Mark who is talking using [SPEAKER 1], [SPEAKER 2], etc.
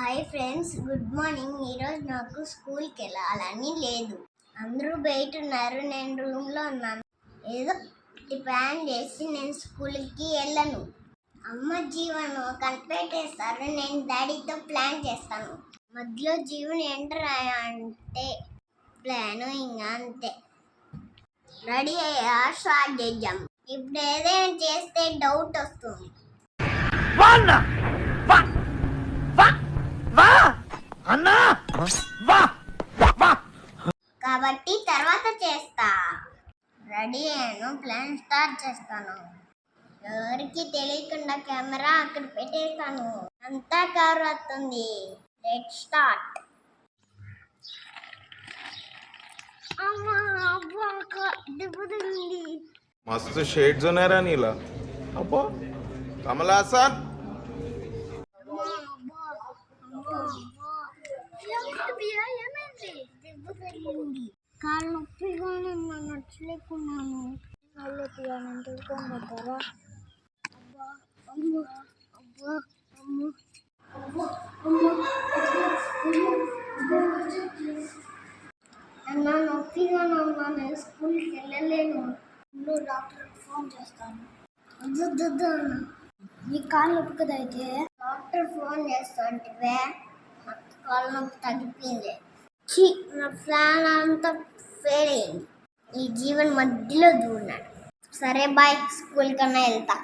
[SPEAKER 1] Hi friends good morning. ఈరోజు నాకు స్కూల్కి వెళ్ళాలని లేదు. అందరూ బయట ఉన్నారు. నేను రూమ్లో ఉన్నాను. ఏదో ప్లాన్ చేసి నేను స్కూల్కి వెళ్ళను. అమ్మ జీవను కనిపెట్టేస్తారు నేను డాడీతో ప్లాన్ చేస్తాను. మధ్యలో జీవన్ ఎంటర్ అంటే ప్లాను ఇంకా అంతే. రెడీ అయ్యా స్టార్ట్ చేద్దాం. ఇప్పుడు ఏదైనా చేస్తే డౌట్ వస్తుంది. కాబట్టి తర్వాత చేస్తా. రెడీ అయ్యాను ప్లాన్ స్టార్ట్ చేస్తాను. ఎవరికి తెలియకుండా కెమెరా అక్కడ పెట్టేస్తాను. అంతా కవర్ వస్తుంది లెట్ స్టార్ట్.
[SPEAKER 2] మస్తు షేడ్స్ ఉన్నారా
[SPEAKER 1] నీలా. అబ్బో కమలాసన్ కాళ్ళు నొప్పిగానే నచ్చలేకున్నాను కాళ్ళు నొప్పిగానే తెలుసుకోమంటారా అబ్బా అమ్మ అబ్బా అమ్మ అబ్బా అమ్మ అన్న నొప్పిగానే ఉన్నా స్కూల్కి వెళ్ళలేను ముందు డాక్టర్కి ఫోన్ చేస్తాను వద్దు అన్న నీ కాళ్ళు నొప్పి కదా అయితే డాక్టర్ ఫోన్ చేస్తా అంటే కాళ్ళు నొప్పి తగ్గిపోయింది. ఛీ నా ప్లాన్ అంతా ఫెయిల్ అయింది ఈ జీవన్ మధ్యలో దూరినాడు. సరే బాయ్ స్కూల్ కన్నా వెళ్తా.